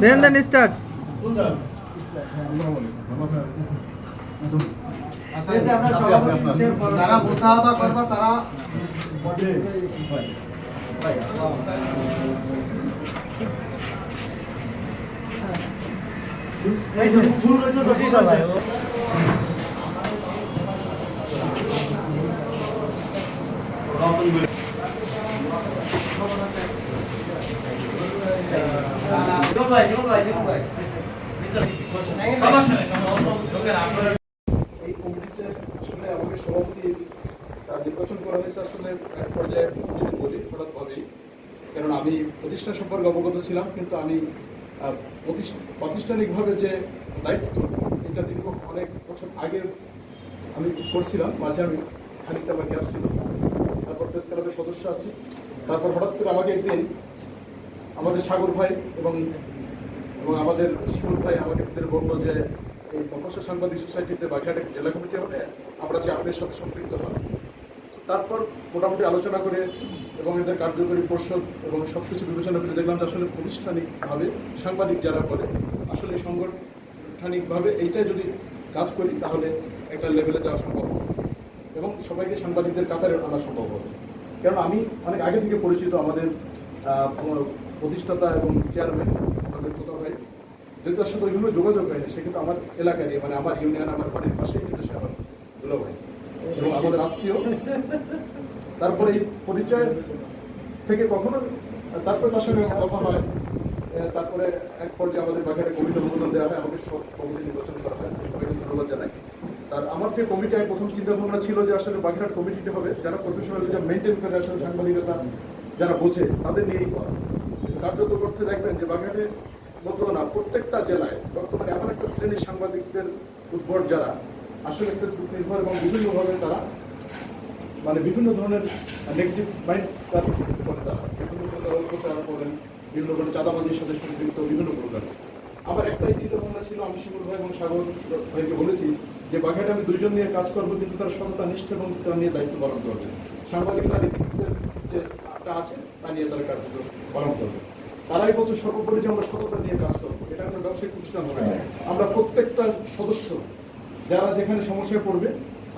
দেন then start যারা মোতাহাবা করবা তারা এই আসলে আমাকে সভাপতি করা হয়েছে আসলে এক পর্যায়ে বলি, হঠাৎ ভাবেই। কারণ আমি প্রতিষ্ঠান সম্পর্কে অবগত ছিলাম, কিন্তু আমি প্রতিষ্ঠা- প্রাতিষ্ঠানিকভাবে যে দায়িত্ব, এটা দীর্ঘ অনেক বছর আগে আমি করছিলাম, মাঝে আমি খানিকটা আমার গ্যাপ ছিল। তারপর প্রেস ক্লাবের সদস্য আছি। তারপর হঠাৎ করে আমাকে একদিন আমাদের সাগর ভাই এবং এবং আমাদের শিমুল ভাই আমাদের বলল যে এই প্রকাশ্য সাংবাদিক সোসাইটিতে বাগেরহাটে জেলা কমিটি হবে আমরা যে আপনার সাথে সম্পৃক্ত হন তারপর মোটামুটি আলোচনা করে এবং এদের কার্যকরী পর্ষদ এবং সব কিছু বিবেচনা করে দেখলাম যে আসলে প্রতিষ্ঠানিকভাবে সাংবাদিক যারা করে, আসলে সাংগঠনিকভাবে এইটাই যদি কাজ করি তাহলে একটা লেভেলে যাওয়া সম্ভব হবে এবং সবাইকে সাংবাদিকদের কাতারে আনা সম্ভব হবে। কারণ আমি অনেক আগে থেকে পরিচিত আমাদের প্রতিষ্ঠাতা এবং চেয়ারম্যান আমাদের কোথাও ভাই। যেহেতু তার সাথে ওইভাবে যোগাযোগ হয়নি সে কিন্তু আমার এলাকারই মানে আমার ইউনিয়ন আমার বাড়ির পাশেই কিন্তু সে আমার দুলো ভাই। এবং আমাদের আত্মীয়। তারপরে এই পরিচয় থেকে কখনো, তারপরে তার সঙ্গে কথা হয়। তারপরে এক পর্যায়ে আমাদের বাগের কমিটি অনুমোদন দেওয়া হয় আমাকে সব কমিটি নির্বাচন করা হয়। সবাইকে ধন্যবাদ জানাই। তার আমার যে কমিটি প্রথম চিন্তা ভাবনা ছিল যে আসলে বাগেরহাট কমিটিতে হবে, যারা প্রফেশনাল যা মেনটেন করে আসলে সাংবাদিকতা, যারা বোঝে, তাদের নিয়েই করা। কার্যত করতে দেখবেন যে বাগেরহাটে মতো না, প্রত্যেকটা জেলায় বর্তমানে এমন একটা শ্রেণির সাংবাদিকদের উদ্ভট যারা, আসলে ফেসবুক নির্ভর এবং বিভিন্নভাবে তারা মানে বিভিন্ন ধরনের নেগেটিভ মাইন্ড তার করে তারা বিভিন্ন ধরনের অপপ্রচার করেন, বিভিন্ন ধরনের চাঁদাবাজির সাথে সম্পৃক্ত, বিভিন্ন প্রকার। আবার একটাই চিন্তা ভাবনা ছিল, আমি শিমুল ভাই এবং সাগর ভাইকে বলেছি যে বাঘাটে আমি দুইজন নিয়ে কাজ করব, কিন্তু তার সততা, নিষ্ঠ এবং তারা নিয়ে দায়িত্ব পালন করবে সাংবাদিকতার ইথিক্সের যে আছে, তা নিয়ে তারা কার্য পালন করবে। তারাই বলছে সর্বোপরি যে আমরা সততা নিয়ে কাজ করব। এটা কোনো ব্যবসায়িক প্রতিষ্ঠান হবে আমরা প্রত্যেকটা সদস্য, যারা যেখানে সমস্যায় পড়বে,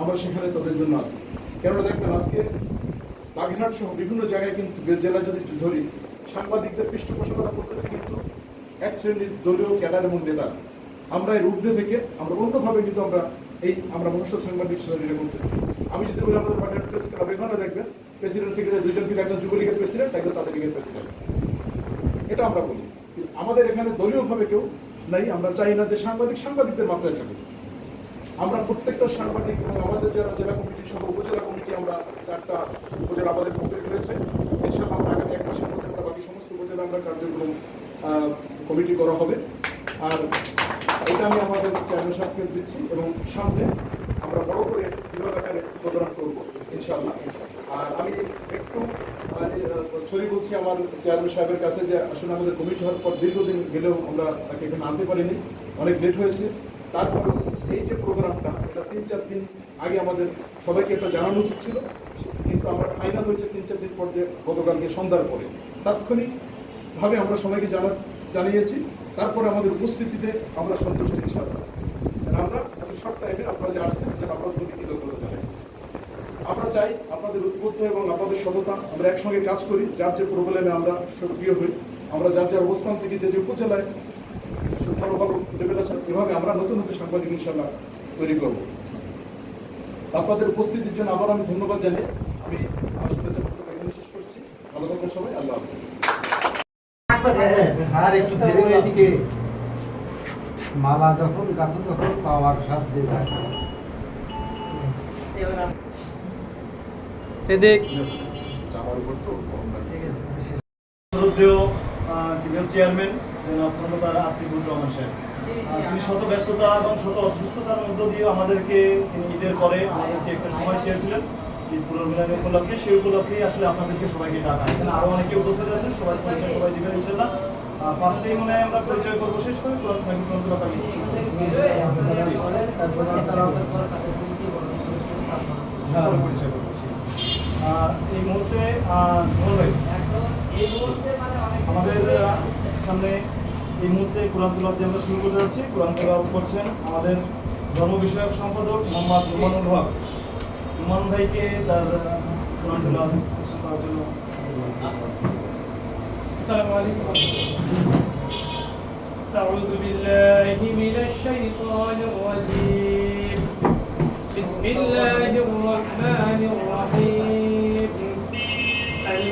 আমরা সেখানে তাদের জন্য আছি। কেননা দেখবেন আজকে বাগেরহাট সহ বিভিন্ন জায়গায় কিন্তু জেলা যদি ধরি, সাংবাদিকদের পৃষ্ঠপোষকতা করতেছে কিন্তু এক শ্রেণির দলীয় ক্যাডার এবং নেতা। আমরা এর ঊর্ধ্বে থেকে আমরা অন্যভাবে কিন্তু আমরা এই আমরা মনুষ্য সাংবাদিক সোসাইটিটা করতেছি। আমি যদি বলি, আমাদের বাগেরহাট প্রেস ক্লাব এখানে দেখবেন প্রেসিডেন্ট সেক্রেটারি দুইজন কিন্তু একজন যুবলীগের প্রেসিডেন্ট একজন তাদের লীগের প্রেসিডেন্ট এটা আমরা বলি। আমাদের এখানে দলীয়ভাবে কেউ নাই, আমরা চাই না যে সাংবাদিক সাংবাদিকদের মাত্রায় থাকুক। আমরা প্রত্যেকটা সাংবাদিক এবং আমাদের যারা জেলা কমিটি সহ উপজেলা কমিটি, আমরা চারটা উপজেলা আমাদের কমপ্লিট হয়েছে। এছাড়া আমরা আগামী এক মাসের মধ্যে আমরা বাকি সমস্ত উপজেলা আমরা কার্যক্রম কমিটি করা হবে। আর এটা আমি আমাদের চেয়ারম্যান সাহেবকে দিচ্ছি এবং সামনে আমরা বড় করে বৃহৎ আকারে প্রোগ্রাম করব ইনশাআল্লাহ। আর আমি একটু সরি বলছি আমার চেয়ারম্যান সাহেবের কাছে যে আসলে আমাদের কমিটি হওয়ার পর দীর্ঘদিন গেলেও আমরা তাকে এখানে আনতে পারিনি। অনেক লেট হয়েছে। তারপরে এই যে প্রোগ্রামটা, এটা তিন চার দিন আগে আমাদের সবাইকে এটা জানানো উচিত ছিল। কিন্তু আমরা ফাইনাল হয়েছে তিন চার দিন পর যে গতকালকে সন্ধ্যার পরে। তাৎক্ষণিকভাবে আমরা সবাইকে জানা, জানিয়েছি। তারপরে আমাদের উপস্থিতিতে আমরা সন্তুষ্ট আর আমরা শর্ট টাইমে আপনারা যে আপনার প্রতি কৃতজ্ঞতা জানাই আমরা চাই আপনাদের উদ্বুদ্ধ এবং আপনাদের সততা। আমরা একসঙ্গে কাজ করি, যার যে প্রবলেমে আমরা সক্রিয় হই। আমরা যার যার অবস্থান থেকে যে যে উপজেলায় ভালো ভালো আছে এভাবে আমরা নতুন নতুন সাংবাদিক ইনশাল্লাহ তৈরি করব। আপনাদের উপস্থিতির জন্য আবার আমি ধন্যবাদ জানাই আমি আমার বক্তব্য এখানে শেষ করছি। ভালো থাকবেন সবাই, আল্লাহ হাফিজ। মালা যখন গাঁথো তখন পাওয়ার সাথে থাকে এদিক। আমার উপর তো ঠিক আছে শ্রদ্ধেয় চেয়ারম্যান খন্দকার আসিফুর রহমান সাহেব। তিনি শত ব্যস্ততা এবং শত অসুস্থতার মধ্য দিয়ে আমাদেরকে তিনি ঈদের পরে আমাদেরকে একটা সময় চেয়েছিলেন ঈদ পুনর্মিলনী উপলক্ষে। সেই উপলক্ষেই আসলে আপনাদেরকে সবাইকে ডাকা এখানে আরও অনেকে উপস্থিত আছেন সবাই পরিচয় সবাই দিবেন ইনশাল্লাহ ফার্স্টেই মনে হয় আমরা পরিচয় করব শেষ করে কোরআন নাকি কোরআন কথা হ্যাঁ, পরিচয় করব ঠিক আছে। আহ, এই মুহূর্তে আহ, ধন্যবাদ। এই মুহূর্তে মানে অনেক আমাদের আহ, সামনে এই মুহূর্তে কোরআন তেলাওয়াত দিয়ে আমরা শুরু করতে যাচ্ছি কোরআন তেলাওয়াত করছেন আমাদের ধর্ম বিষয়ক সম্পাদক মোহাম্মদ নুমানুল হক নুমান ভাইকে তার আহ, কোরআন তেলাওয়াত প্রস্তুত করার জন্য السلام عليكم ورحمة الله أعوذ بالله من الشيطان الرجيم بسم الله الرحمن الرحيم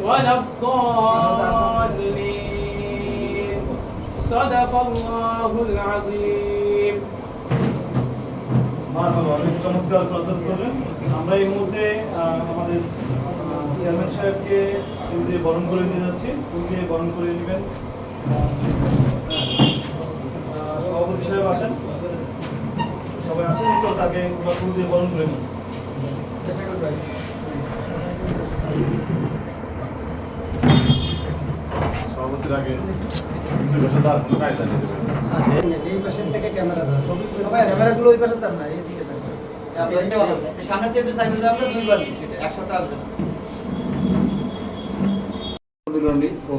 ولا الضالين صدق الله العظيم মারহাবা, অনেক চমৎকার প্রদর্শন করলেন আমরা এই মুহূর্তে আহ, আমাদের চেয়ারম্যান সাহেবকে ফুল দিয়ে বরণ করে নিয়ে যাচ্ছি ফুল দিয়ে বরণ করে নেবেন আহ, আহ, সভাপতি সাহেব আসেন সবাই আসেন একটু তাকে আমরা ফুল দিয়ে বরণ করে নিই সভাপতির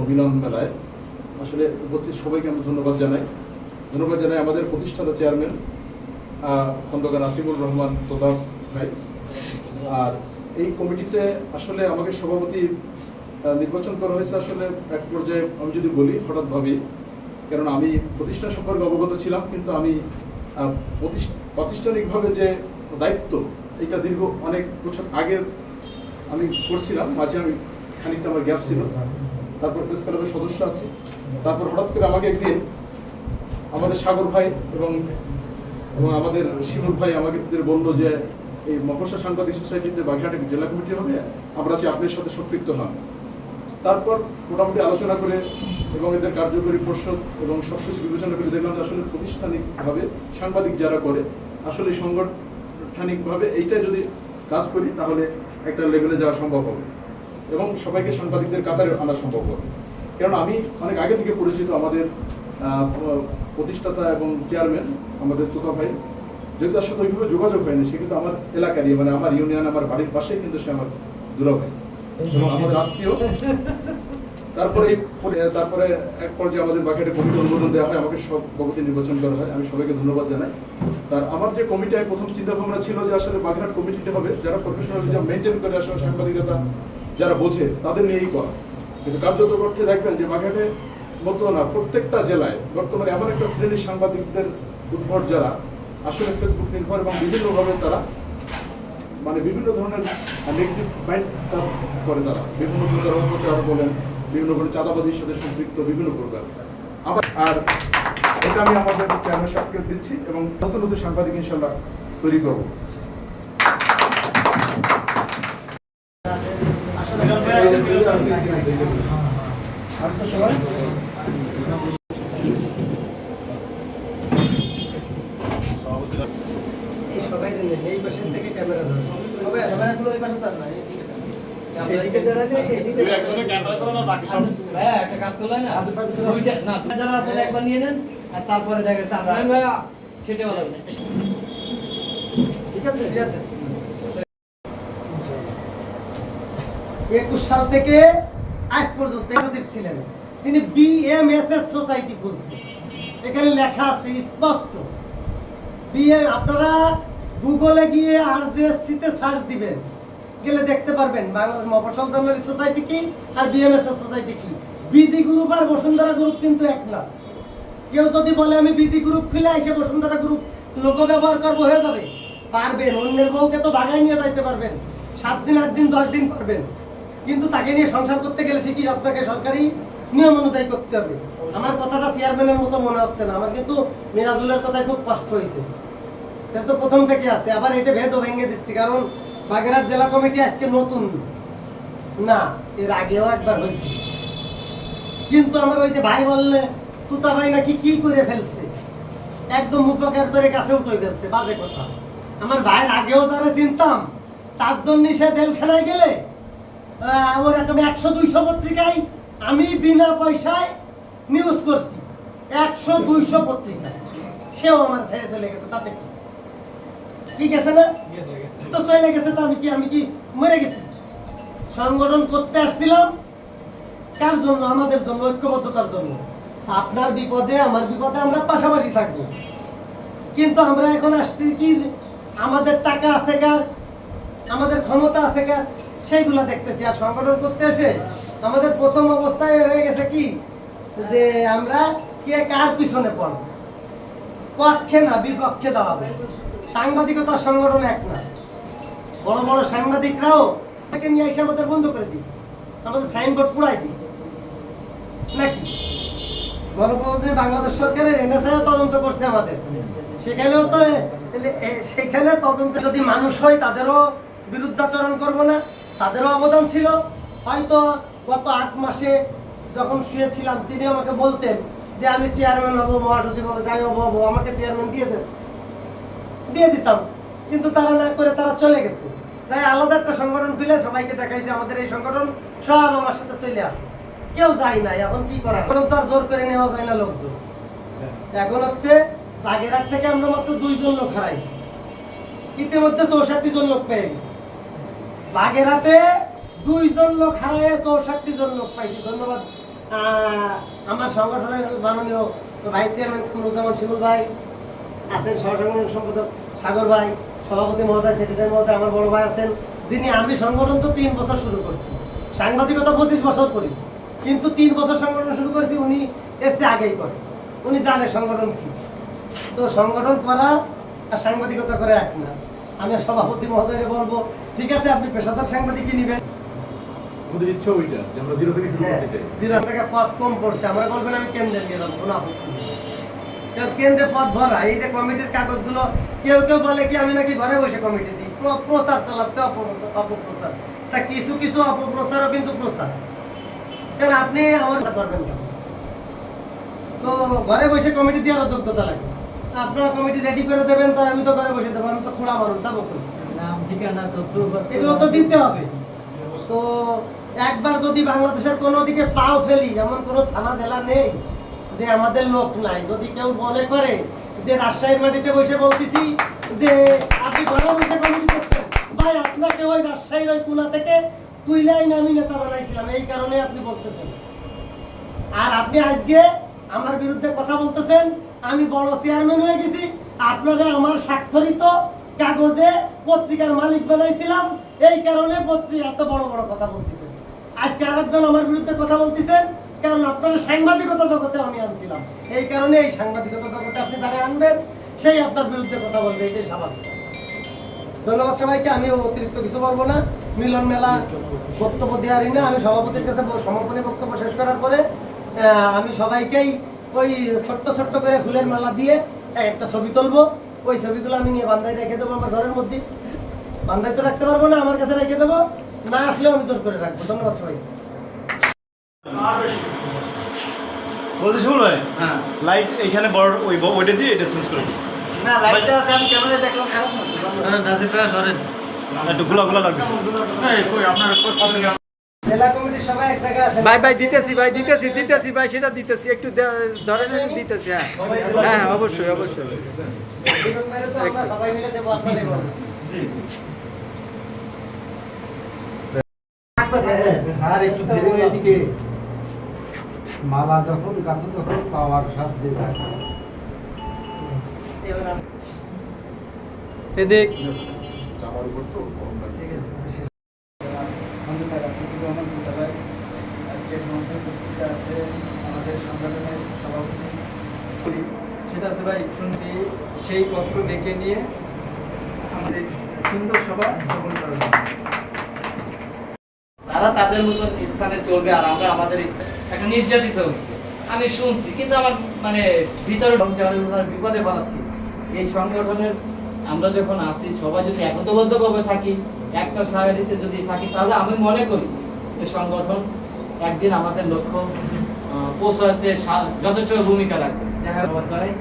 মিলন মেলায় আসলে উপস্থিত সবাইকে আমি ধন্যবাদ জানাই। ধন্যবাদ জানাই আমাদের প্রতিষ্ঠাতা চেয়ারম্যান খন্দকার আসিফুর রহমান প্রতাপ ভাই। আর এই কমিটিতে আসলে আমাকে সভাপতি নির্বাচন করা হয়েছে আসলে এক পর্যায়ে আমি যদি বলি, হঠাৎ ভাবি কারণ আমি প্রতিষ্ঠান সম্পর্কে অবগত ছিলাম, কিন্তু আমি প্রতিষ্ঠা- প্রাতিষ্ঠানিকভাবে যে দায়িত্ব, এটা দীর্ঘ অনেক বছর আগের আমি করছিলাম, মাঝে আমি খানিকটা আমার গ্যাপ ছিল। তারপর প্রেস ক্লাবের সদস্য আছি। তারপর হঠাৎ করে আমাকে একদিন আমাদের সাগর ভাই এবং এবং আমাদের শিমুল ভাই আমাকে বলল যে, এই মফসা সাংবাদিক সোসাইটিতে বাগেরহাটে জেলা কমিটি হবে, আমরা আছি আপনার সাথে সম্পৃক্ত হন তারপর মোটামুটি আলোচনা করে এবং এদের কার্যকরী প্রশ্ন এবং সব কিছু বিবেচনা করে দেখলাম যে আসলে প্রতিষ্ঠানিকভাবে সাংবাদিক যারা করে, আসলে সাংগঠনিকভাবে এইটা যদি কাজ করি, তাহলে একটা লেভেলে যাওয়া সম্ভব হবে এবং সবাইকে সাংবাদিকদের কাতারে আনা সম্ভব হবে। কারণ আমি অনেক আগে থেকে পরিচিত আমাদের প্রতিষ্ঠাতা এবং চেয়ারম্যান আমাদের তোতা ভাই, যেহেতু তার সাথে ওইভাবে যোগাযোগ হয়নি, সে কিন্তু আমার এলাকারই মানে আমার ইউনিয়ন আমার বাড়ির পাশেই কিন্তু সে আমার দুলা ভাই এবং আমাদের আত্মীয়। তারপরে তারপরে এক পর্যায়ে আমাদের বাকেটে কমিটি অনুমোদন দেওয়া হয়, আমাকে সভাপতি নির্বাচন করা হয়। আমি সবাইকে ধন্যবাদ জানাই। তার আমার যে কমিটি প্রথম চিন্তা ভাবনা ছিল যে আসলে বাগেরহাট কমিটিটা হবে, যারা প্রফেশনালিজম মেনটেন করে আসলে সাংবাদিকতা যারা বোঝে, তাদের নিয়েই করা। কিন্তু কার্যত করতে দেখবেন যে বাগেরহাটে মতো না, প্রত্যেকটা জেলায় বর্তমানে এমন একটা শ্রেণির সাংবাদিকদের উদ্ভট যারা আসলে ফেসবুক নির্ভর এবং বিভিন্নভাবে তারা মানে বিভিন্ন ধরনের নেগেটিভ মাইন্ড করে তারা। বিভিন্ন প্রকার অপচার বলেন, বিভিন্ন ধরনের চাঁদাবাজির সাথে সম্পৃক্ত বিভিন্ন প্রকার। আবার আর এটা আমি আমাদের চ্যানেল সাবস্ক্রাইব দিচ্ছি এবং নতুন নতুন সাংবাদিক ইনশাল্লাহ তৈরি করব মিলন ভাই আসেন, মিলন ভাই। আসছে সবাই সভাপতির আগে এই সবাই দেন এই পাশের থেকে ক্যামেরা ধরো সবাই ক্যামেরাগুলো ওই পাশে চান না এইদিকে থাকবে এইদিকে দাঁড়ালে এইদিকে দুই একজনে ক্যামেরা করেন আর বাকি সব ভাইয়া একটা কাজ করলে না দুইটা না যারা আছেন একবার নিয়ে নেন আর একুশ সাল থেকে আজ পর্যন্ত ছিলেন। তিনি বিএমএসএস সোসাইটি খুলছেন। এখানে লেখা আছে স্পষ্ট। বিএম আপনারা গুগলে গিয়ে আর তে সার্চ দিবেন গেলে দেখতে পারবেন বাংলাদেশ মফসল জার্নালিস্ট সোসাইটি কি আর বিএমএসএস সোসাইটি কি? বিধি গ্রুপ আর বসুন্ধরা গ্রুপ কিন্তু এক না। কেউ যদি বলে আমি বিধি গ্রুপ খুলে এসে বসুন্ধরা গ্রুপ লোক ব্যবহার করব হয়ে যাবে। পারবেন অন্যের বউকে তো বাগাই নিয়ে যাইতে পারবেন। সাত দিন আট দিন দশ দিন পারবেন। কিন্তু তাকে নিয়ে সংসার করতে গেলে ঠিকই আপনাকে সরকারি নিয়ম অনুযায়ী করতে হবে। আমার কথাটা চেয়ারম্যানের মতো মনে হচ্ছে না। আমার কিন্তু মিরাজুলের কথায় খুব কষ্ট হয়েছে। এটা তো প্রথম থেকে আছে। আবার এটা ভেদও ভেঙে দিচ্ছি। কারণ বাগেরহাট জেলা কমিটি আজকে নতুন। না এর আগেও একবার হয়েছে। কিন্তু আমার ওই যে ভাই বললে তুতা ভাই নাকি কি করে ফেলছে? একদম উপকার করে কাছে উঠে ফেলছে বাজে কথা। আমার ভাইয়ের আগেও যারা চিনতাম তার জন্য সে জেলখানায় গেলে আহ, একদম একশো দুইশো পত্রিকায় আমি বিনা পয়সায় নিউজ করছি। একশো দুইশো পত্রিকায়। সেও আমার ছেড়ে চলে গেছে তাতে কি? গেছে না? তো চলে গেছে তো আমি কি আমি কি মরে গেছি? সংগঠন করতে আসছিলাম। কার জন্য? আমাদের জন্য, ঐক্যবদ্ধতার জন্য। আপনার বিপদে, আমার বিপদে আমরা পাশাপাশি থাকব। কিন্তু আমরা এখন আসছি কি আমাদের টাকা আছে কার? আমাদের ক্ষমতা আছে কার? সেইগুলা দেখতেছি। আর সংগঠন করতে এসে আমাদের প্রথম অবস্থায় হয়ে গেছে কি যে আমরা কে কার পিছনে পড়ব? পক্ষে না, বিপক্ষে দাঁড়াবো। সাংবাদিকতার সংগঠন এক না। বড় বড় সাংবাদিকরাও তাকে নিয়ে এসে আমাদের বন্ধ করে দিই আমাদের সাইনবোর্ড পুরাই দিই নাকি? গণপ্রজাতন্ত্রী বাংলাদেশ সরকারের এনএসআই তদন্ত করছে আমাদের। সেখানেও তো সেখানে তদন্ত যদি মানুষ হয়, তাদেরও বিরুদ্ধাচরণ করব না। তাদেরও অবদান ছিল। হয়তো গত আট মাসে যখন শুয়েছিলাম, তিনি আমাকে বলতেন যে, আমি চেয়ারম্যান হব, মহাসচিব হব, যাই হব হব, আমাকে চেয়ারম্যান দিয়ে দেন। দিয়ে দিতাম। কিন্তু তারা না করে তারা চলে গেছে। তাই আলাদা একটা সংগঠন খুলে সবাইকে দেখাই যে আমাদের এই সংগঠন, সব আমার সাথে চলে আসো কেউ যায় নাই, এখন কি করার? এখন তো আর জোর করে নেওয়া যায় না লোকজন। এখন হচ্ছে বাগেরহাট থেকে আমরা মাত্র দুইজন লোক হারাইছি। ইতিমধ্যে চৌষট্টি জন লোক পেয়ে গেছি। বাগেরহাটে দুইজন লোক হারায় চৌষট্টি জন লোক পাইছি। ধন্যবাদ আমার সংগঠনের মাননীয় ভাইস চেয়ারম্যান কামরুজ্জামান শিমুল ভাই, আছেন সহসংগঠন সম্পাদক সাগর ভাই। সভাপতি মহোদয় সেক্রেটারি মহোদয় আমার বড় ভাই আছেন যিনি আমি সংগঠন তো তিন বছর শুরু করছি। সাংবাদিকতা পঁচিশ বছর করি কিন্তু তিন বছর সংগঠন শুরু করেছি উনি চেয়ে আগেই করে। উনি জানে সংগঠন কি। তো সংগঠন করা আর সাংবাদিকতা করা এক না। আমি সভাপতি মহোদয়কে বলব ঠিক আছে আপনি পেশাদার সাংবাদিকই নেবেন। আমাদের ইচ্ছা ওইটা যে আমরা জিরো থেকে শুরু হ্যাঁ, করতে চাই। জিরো থেকে কম পড়ছে। আমরা বলবেন আমি কেন্দ্রে গেলাম কোনো আপত্তি নেই। কেন্দ্রে পদ ভরা এই যে কমিটির কাগজগুলো কেউ কেউ বলে কি আমি নাকি ঘরে বসে কমিটি দিই? প্রচার চালাচ্ছে অপপ্রচার। তা কিছু কিছু অপপ্রচারও কিন্তু প্রচার। কারণ আপনি আমার কথা করবেন তো ঘরে বসে কমিটি দেওয়ারও যোগ্যতা লাগে। আপনারা কমিটি রেডি করে দেবেন তো আমি তো ঘরে বসে দেবো আমি তো খোলা মানুষ কোথায়? নাম ঠিকানা তথ্য এগুলো তো দিতে হবে। তো একবার যদি বাংলাদেশের কোনো দিকে পাও ফেলি এমন কোনো থানা জেলা নেই যে আমাদের লোক নাই। যদি কেউ মনে করে যে রাজশাহীর মাটিতে বসে বলতেছি যে আপনি ঘরে বসে কমিটি করছেন ভাই, আপনাকে ওই রাজশাহীর ওই কুনা থেকে তুইলাই আমি নেতা বানাইছিলাম। এই কারণে আপনি বলতেছেন। আর আপনি আজকে আমার বিরুদ্ধে কথা বলতেছেন, আমি বড় চেয়ারম্যান হয়ে গেছি, আপনারা আমার স্বাক্ষরিত কাগজে পত্রিকার মালিক বানাইছিলাম, এই কারণে পত্রিকা এত বড় বড় কথা বলতেছেন। আজকে আরেকজন আমার বিরুদ্ধে কথা বলতেছেন কারণ আপনার সাংবাদিকতা জগতে আমি আনছিলাম। এই কারণে এই সাংবাদিকতা জগতে আপনি যারা আনবেন, সেই আপনার বিরুদ্ধে কথা বলবে, এটাই স্বাভাবিক। ধন্যবাদ সবাইকে আমি অতিরিক্ত কিছু বলব না। মিলন মেলা বক্তব্য দেওয়ারই না। আমি সভাপতির কাছে সমাপনী বক্তব্য শেষ করার পরে আমি সবাইকেই ওই ছোট্ট ছোট্ট করে ফুলের মালা দিয়ে একটা ছবি তুলবো। ওই ছবিগুলো আমি নিয়ে বান্ধায় রেখে দেবো আমার ঘরের মধ্যে। বান্ধায় তো রাখতে পারব না, আমার কাছে রেখে দেবো। না আসলেও আমি জোর করে রাখব। ধন্যবাদ সবাই বলছি শুনুন ভাই। হ্যাঁ। লাইট এইখানে বড় ওই ওইটা দিয়ে এটা চেঞ্জ করে। না লাইটটা আছে আমি ক্যামেরায় দেখলাম খারাপ না? নাজিব ভাই সরেন। একটু গোলা গোলা লাগছে জেলা কমিটির সবাই এক জায়গায় আসেন ভাই ভাই দিতেছি ভাই দিতেছি দিতেছি ভাই সেটা দিতেছি একটু ধরে দিতেছি হ্যাঁ। হ্যাঁ অবশ্যই অবশ্যই বলব। স্যার একটু ধীরে এদিকে মালা যখন গাছে তখন পাওয়ার সাথে থাকে এদিক উপর তো ঠিক আছে মুক্তাভাই আজকে উপস্থিত আছে আমাদের সংগঠনের সভাপতি। সেটা আছে ভাই শুনছি সেই পক্ষ ডেকে নিয়ে আমাদের সুন্দর সভা গ্রহণ করা। তারা তাদের মতন স্থানে চলবে আর আমরা আমাদের একটা নির্যাতিত হচ্ছে। আমি শুনছি কিন্তু আমার মানে ভিতরে বিপদে বানাচ্ছি এই সংগঠনের আমরা যখন আসি সবাই যদি একতাবদ্ধভাবে থাকি একটা সাহায্যতে যদি থাকি তাহলে আমি মনে করি যে সংগঠন একদিন আমাদের লক্ষ্য পৌঁছাতে যথেষ্ট ভূমিকা রাখবে। জানাই।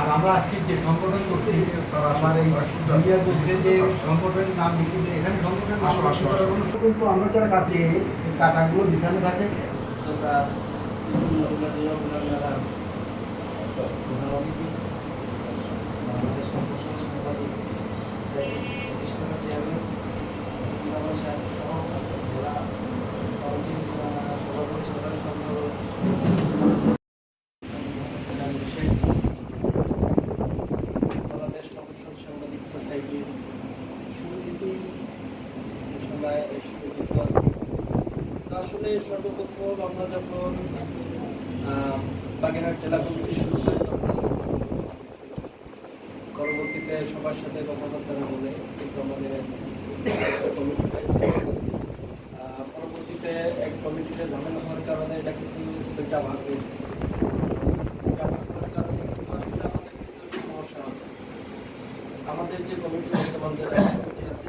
আর আমরা আজকে যে সংগঠন করছি আমার এই মিডিয়া বলছে যে সংগঠনের নাম লিখে দিয়ে এখানে সংগঠনের নাম। কিন্তু আমরা যারা কাছে কাটাগুলো বিছানো থাকে তোমরা বাংলাদেশ সম্প্রসারণ সাংবাদিক প্রতিষ্ঠানের চেয়ারম্যান সাহেব সহ যারা কমিটির আহ, সভাপতি সাধারণ সম্পাদক বাংলাদেশ প্রফেশনাল সাংবাদিক সোসাইটির শুরু থেকেই সবাই এর সাথে যুক্ত আছি তো আসলে সর্বপ্রথম আমরা যখন বাগেরহাট জেলা কমিটি শুরু করি পরবর্তীতে সবার সাথে কথাবার্তা না বলে কিন্তু আমাদের কমিটি হয়েছে পরবর্তীতে এক কমিটিতে ঝামেলা হওয়ার কারণে এটা কিন্তু দুইটা ভাগ হয়েছে। আমাদের যে কমিটি বর্তমান যে আছে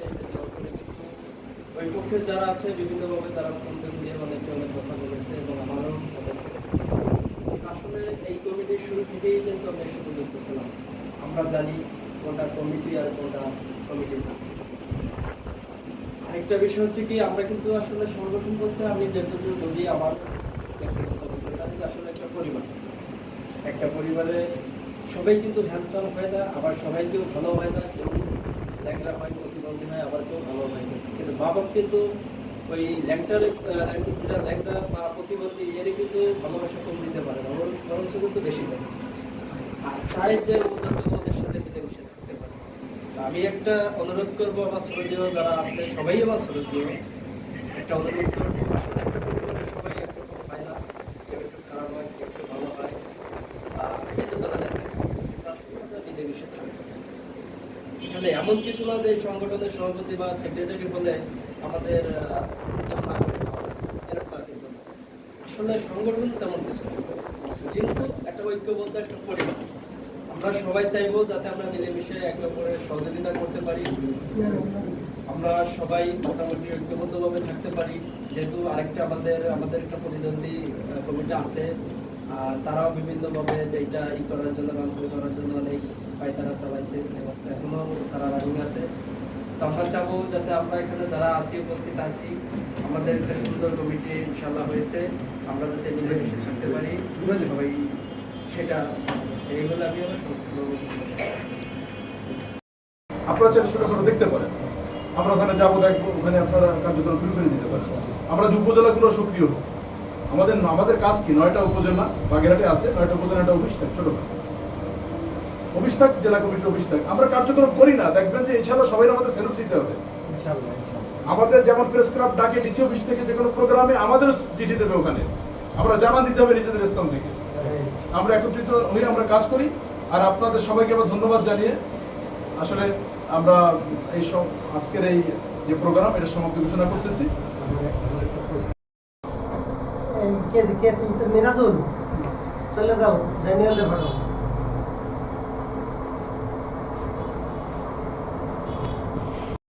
ওই পক্ষে যারা আছে, বিভিন্নভাবে তারা কমপ্লেন দিয়ে অনেকে অনেক কথা বলেছে এবং আমারও বলেছে আসলে এই কমিটির শুরু কিন্তু আমরা শুরু করতেছিলাম আমরা জানি কোনটা কমিটি আর কোনটা কমিটি না। আরেকটা বিষয় হচ্ছে কি, আমরা কিন্তু আসলে সংগঠন আমি বুঝি আমার আসলে একটা পরিবার। একটা পরিবারে সবাই কিন্তু হয় না, আবার সবাই কেউ ভালো হয় না, কেউ ল্যাংরা হয়, প্রতিবন্ধী হয়, আবার কেউ ভালো হয় না। কিন্তু কিন্তু ওই ল্যাংটার ল্যাংটা বা প্রতিবন্ধী কিন্তু ভালোবাসা কম দিতে পারে না কিন্তু বেশি আর চাই যে থাকতে পারে। আমি একটা অনুরোধ করব আমার শ্রদ্ধেয় যারা আছে, সবাই আমার শ্রদ্ধেয়। একটা অনুরোধ একটা সবাই না। একটু খারাপ হয় থাকতে আসলে এমন কিছু না যে সংগঠনের সভাপতি বা সেক্রেটারি হলে আমাদের। আসলে সংগঠন তেমন কিছু। কিন্তু একটা ঐক্যবদ্ধ একটা পরিবার। আমরা সবাই চাইব যাতে আমরা মিলেমিশে একে অপরের সহযোগিতা করতে পারি। আমরা সবাই মোটামুটি ঐক্যবদ্ধভাবে থাকতে পারি। যেহেতু আরেকটা আমাদের আমাদের একটা প্রতিদ্বন্দ্বী কমিটি আছে। তারাও বিভিন্নভাবে এইটা ই করার জন্য বাঞ্ছন করার জন্য অনেক পায়তারা চালাইছে এবং এখনও তারা রানিং আছে। তো আমরা চাবো যাতে আমরা এখানে যারা আছি, উপস্থিত আছি, আমাদের একটা সুন্দর কমিটি ইনশাল্লাহ হয়েছে। আমরা যাতে মিলেমিশে থাকতে পারি। সেটা আপনারা চাইলে ছোটখাটো দেখতে পারেন। আমরা ওখানে যাব দেখব ওখানে আপনারা কার্যক্রম শুরু করে দিতে পারেন আমরা যে উপজেলাগুলো সক্রিয় হোক আমাদের আমাদের কাজ কি? নয়টা উপজেলা বাগেরহাটে আছে নয়টা উপজেলা একটা অফিস থাকে ছোটখাটো অফিস থাক জেলা কমিটির অফিস থাক। আমরা কার্যক্রম করি না দেখবেন যে ইনশাল্লাহ সবাই আমাদের সেলুট দিতে হবে। আমাদের যেমন প্রেস ক্লাব ডাকে ডিসি অফিস থেকে যে কোনো প্রোগ্রামে আমাদের চিঠি দেবে ওখানে। আমরা জানান দিতে হবে নিজেদের স্থান থেকে। আমরা একত্রিত হয়ে আমরা কাজ করি। আর আপনাদের সবাইকে আমরা ধন্যবাদ জানিয়ে আসলে আমরা এই সব আজকের এই যে প্রোগ্রাম, এটা সমাপ্তি ঘোষণা করতেছি। কে কে তুমি তো চলে যাও জানিয়ে পাঠাও